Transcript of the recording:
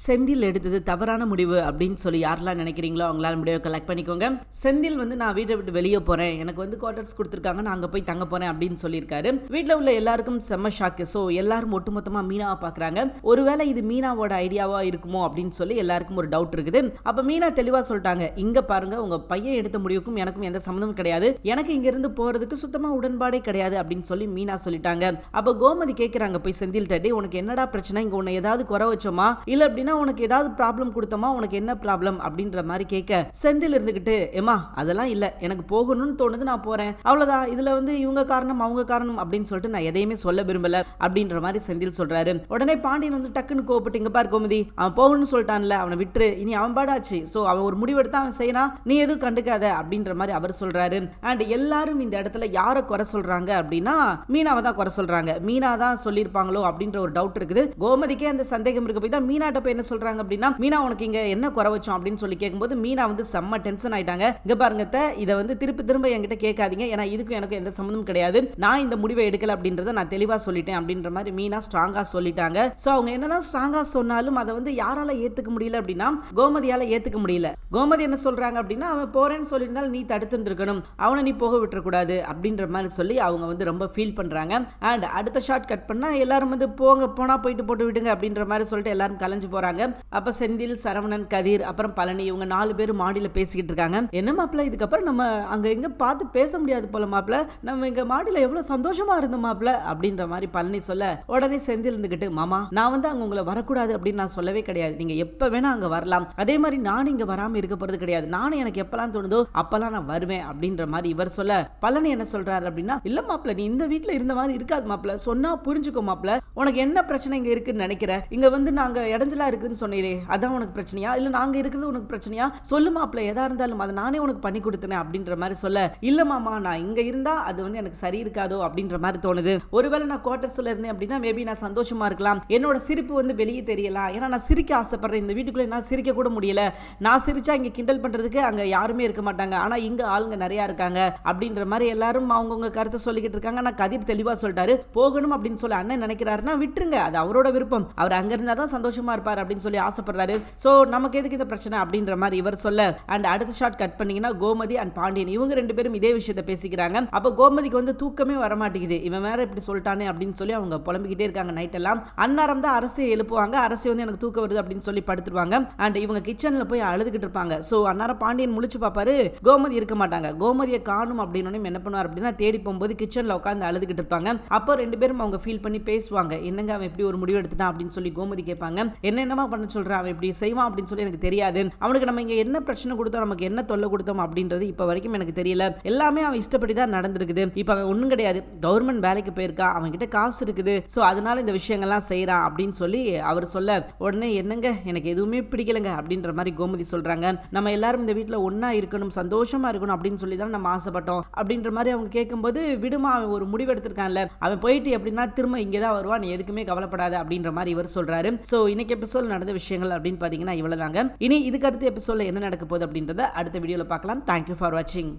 செந்தில் எடுத்தது தவறான முடிவு அப்படின்னு சொல்லி யாரெல்லாம் நினைக்கிறீங்களோ அவங்களால முடிவை கலெக்ட் பண்ணிக்கோங்க. செந்தில் வந்து நான் வீட்டை விட்டு வெளியே போறேன். எனக்கு வந்து குவார்டர்ஸ் கொடுத்துருக்காங்க. நான் அங்கே போய் தங்க போறேன் அப்படின்னு சொல்லியிருக்காரு. வீட்டில் உள்ள எல்லாருக்கும் செம்ம ஷாக்கு ஸோ எல்லாரும் ஒட்டுமொத்தமாக மீனாவை பார்க்குறாங்க. ஒருவேளை இது மீனாவோட ஐடியாவாக இருக்குமோ அப்படின்னு சொல்லி எல்லாருக்கும் ஒரு டவுட் இருக்குது. அப்போ மீனா தெளிவாக சொல்லிட்டாங்க இங்கே பாருங்க உங்க பையன் எடுத்த முடிவுக்கும் எனக்கும் எந்த சம்மந்தமும் கிடையாது. எனக்கு இங்கிருந்து போறதுக்கு சுத்தமாக உடன்பாடே கிடையாது அப்படின்னு சொல்லி மீனா சொல்லிட்டாங்க. அப்போ கோமதி கேட்குறாங்க போய் செந்தில் டேடி உனக்கு என்னடா பிரச்சனை? இங்கே உன்னை ஏதாவது குறை வச்சோமா? இல்லை அப்படின்னா உனக்கு ஏதாவது ப்ராப்ளம் கொடுத்தோமா? உனக்கு என்ன ப்ராப்ளம் அப்படின்ற மாதிரி கேட்க செந்தில் இருந்துகிட்டு ஏமா அதெல்லாம் இல்லை. எனக்கு போகணும்னு தோணுது நான் போறேன். அவ்வளவுதான். இதுல வந்து இவங்க காரணம் அவங்க காரணம் அப்படின்னு சொல்லிட்டு நான் எதையுமே சொல்ல விரும்பல அப்படின்ற மாதிரி செந்தில் சொல்றாரு. உடனே பாண்டியன் வந்து டக்குன்னு கோபப்பட்டு இங்க பாரு கோமதி அவன் போகணும்னு சொல்லிட்டான்ல அவனை விட்டுரு. இனி அவன் பாடாச்சு. ஸோ அவன் ஒரு முடிவெடுத்து அவன் செய்யறான். நீ எதுவும் கண்டுக்காத அப்படின்ற மாதிரி அவர் சொல்றாரு. அண்ட் எல்லாரும் இந்த இடத்துல யாரை குறை சொல்றாங்க அப்படின்னா மீனாவை தான் குறை சொல்றாங்க. மீனா தான் சொல்லியிருப்பாங்களோ அப்படின்ற ஒரு டவுட் இருக்குது. கோமதிக்கே அந்த சந்தேகம் இருக்க. போய் தான் மீனாட்ட போய் என்ன சொல்றாங்க அப்படின்னா மீனா உனக்கு இங்க என்ன குறை வச்சோம்? அப்படின்னு சொல்லி கேட்கும்போது மீனா வந்து செம்ம டென்ஷன் ஆயிட்டாங்க. இங்க பாருங்க இதை வந்து திருப்பி திரும்ப என்கிட்ட கேட்காதீங்க. ஏன்னா இதுக்கும் எனக்கு எந்த சம்மந்தமும் கிடையாது. நான் இந்த முடிவை எடுக்கல அப்படின்றத நான் தெளிவா சொல்லிட்டேன். அப்படின்ற மாதிரி மீனா ஸ்ட்ராங்கா சொல்லிட்டாங்க. சோ அவங்க என்னதான் ஸ்ட்ராங்கா சொன்னாலும் அதை வந்து யாரால ஏத்துக்க முடியல அப்படின்னா கோமதியால ஏத்துக்க முடியல. கோமதி என்ன சொல்றாங்க அப்படின்னா அவன் போறேன்னு சொல்லியிருந்தால் நீ தடுத்து இருந்திருக்கணும் அவனை நீ போக விட்டுறக்கூடாது. அப்படின்ற மாதிரி சொல்லி அவங்க வந்து ரொம்ப ஃபீல் பண்றாங்க. அண்ட் அடுத்த ஷாட் கட் பண்ணா எல்லாரும் வந்து போங்க போனா போயிட்டு போட்டு விடுங்க. அப்படின்ற மாதிரி சொல்லிட்டு எல்லாரும் கலைஞ்சு போறாங்க. அப்ப செந்தில் சரவணன் கதிர் அப்புறம் பழனி இவங்க நாலு பேர் மாடியில பேசிக்கிட்டு இருக்காங்க. என்ன மாப்பிள்ள இதுக்கப்புறம் நம்ம அங்க எங்க பார்த்து பேச முடியாது போல மாப்பிள்ள. நம்ம இங்க மாடியில எவ்வளவு சந்தோஷமா இருந்தோம் மாப்பிள்ள அப்படின்ற மாதிரி பழனி சொல்ல உடனே செந்தில் இருந்துகிட்டு மாமா நான் வந்து அங்க உங்களை வரக்கூடாது அப்படின்னு நான் சொல்லவே கிடையாது. நீங்க எப்ப வேணா அங்க வரலாம். அதே மாதிரி நானும் இங்க வராம இருக்க போறது கிடையாது. நானும் எனக்கு எப்பெல்லாம் தோணுதோ அப்பெல்லாம் நான் வருவேன். அப்படின்ற மாதிரி இவர் சொல்ல பழனி என்ன சொல்றாரு அப்படின்னா இல்ல மாப்பிள்ள நீ இந்த வீட்ல இருந்த மாதிரி இருக்காது மாப்பிள்ள. சொன்னா புரிஞ்சுக்கோ மாப்பிள்ள. உனக்கு என்ன பிரச்சனை இங்க இருக்குன்னு நினைக்கிற? இங்க வந்து நாங்க இடைஞ்சலா இருக்குன்னு சொன்னீரே அதான் உனக்கு பிரச்சனையா? இல்லை நாங்கள் இருக்கிறது உனக்கு பிரச்சனையா? சொல்லு மாப்பிள்ள எதாக இருந்தாலும் அதை நானே உனக்கு பண்ணி கொடுத்தேன் அப்படின்ற மாதிரி சொல்ல. இல்லை மாமா நான் இங்கே இருந்தால் அது வந்து எனக்கு சரி இருக்காதோ அப்படின்ற மாதிரி தோணுது. ஒருவேளை நான் குவார்டர்ஸில் இருந்தேன் அப்படின்னா மேபி நான் சந்தோஷமா இருக்கலாம். என்னோட சிரிப்பு வந்து வெளியே தெரியலாம் ஏன்னா நான் சிரிக்க ஆசைப்படுறேன். இந்த வீட்டுக்குள்ளே நான் சிரிக்க கூட முடியல. நான் சிரிச்சா இங்கே கிண்டல் பண்றதுக்கு அங்கே யாருமே இருக்க மாட்டாங்க. ஆனால் இங்கே ஆளுங்க நிறையா இருக்காங்க. அப்படின்ற மாதிரி எல்லாரும் அவங்கவுங்க கருத்தை சொல்லிக்கிட்டு இருக்காங்க. நான் கதிர் தெளிவாக சொல்லிட்டாரு. போகணும் அப்படின்னு சொல்லி அண்ணன் நினைக்கிறாருன்னா விட்டுருங்க. அது அவரோட விருப்பம். அவர் அங்கே இருந்தால் தான் சந்தோஷமா இருப்பார். அப்படின்னு சொல்லி ஆசைப்படுறாரு. ஸோ நமக்கு எதுக்கு இந்த பிரச்சனை அப்படின்ற மாதிரி இவர் சொல்ல அண்ட் அடுத்த ஷாட் கட் பண்ணீங்கன்னா கோமதி அண்ட் பாண்டியன் இவங்க ரெண்டு பேரும் இதே விஷயத்த பேசிக்கிறாங்க. அப்போ கோமதிக்கு வந்து தூக்கமே வர மாட்டேங்குது இவன் வேற இப்படி சொல்லிட்டானே அப்படின்னு சொல்லி அவங்க புலம்பிக்கிட்டே இருக்காங்க நைட் எல்லாம். அன்னாரம் தான் அரசை எழுப்புவாங்க. அரசை வந்து எனக்கு தூக்கம் வருது அப்படின்னு சொல்லி படுத்துருவாங்க. அண்ட் இவங்க கிச்சன்ல போய் அழுதுகிட்டு இருப்பாங்க. சோ அன்னாரம் பாண்டியன் முழிச்சு பார்ப்பாரு கோமதி இருக்க மாட்டாங்க. கோமதியை காணும் அப்படின்னு என்ன பண்ணுவார் அப்படின்னா தேடி போகும்போது கிச்சன்ல உட்காந்து அழுதுகிட்டு இருப்பாங்க. அப்போ ரெண்டு பேரும் அவங்க ஃபீல் பண்ணி பேசுவாங்க. என்னங்க அவன் எப்படி ஒரு முடிவு எடுத்துட்டான் அப்படின்னு சொல்லி கோமதி கேட்பாங்க. என்ன என்னென்னமா பண்ண சொல்றான் அவன் இப்படி செய்வான் அப்படின்னு சொல்லி எனக்கு தெரியாது. அவனுக்கு நம்ம இங்க என்ன பிரச்சனை கொடுத்தோம் நமக்கு என்ன தொல்லை கொடுத்தோம் அப்படின்றது இப்போ வரைக்கும் எனக்கு தெரியல. எல்லாமே அவன் இஷ்டப்படி தான் நடந்திருக்குது. இப்போ அவன் ஒன்றும் கிடையாது. கவர்மெண்ட் வேலைக்கு போயிருக்கான் அவன்கிட்ட காசு இருக்குது. ஸோ அதனால இந்த விஷயங்கள்லாம் செய்கிறான் அப்படின்னு சொல்லி அவர் சொல்ல உடனே என்னங்க? எனக்கு எதுவுமே பிடிக்கலங்க அப்படின்ற மாதிரி கோமதி சொல்றாங்க. நம்ம எல்லாரும் இந்த வீட்டில் ஒன்றா இருக்கணும் சந்தோஷமா இருக்கணும் அப்படின்னு சொல்லி தான் நம்ம ஆசைப்பட்டோம். அப்படின்ற மாதிரி அவங்க கேட்கும்போது விடுமா அவன் ஒரு முடிவு எடுத்திருக்கான்ல. அவன் போயிட்டு எப்படின்னா திரும்ப இங்கே தான் வருவான். நீ எதுக்குமே கவலைப்படாத அப்படின்ற மாதிரி இவர் சொல்றாரு. ஸோ இன்னைக்கு எபிசோட் நடந்த விஷயங்கள் அப்படின்னு பார்த்தீங்கன்னா இவ்வளோதாங்க இனி இதுக்கு அடுத்த எபிசோட்ல என்ன நடக்க போகுது அப்படின்றத அடுத்த வீடியோவில் பார்க்கலாம். தேங்க்யூ ஃபார் வாட்சிங்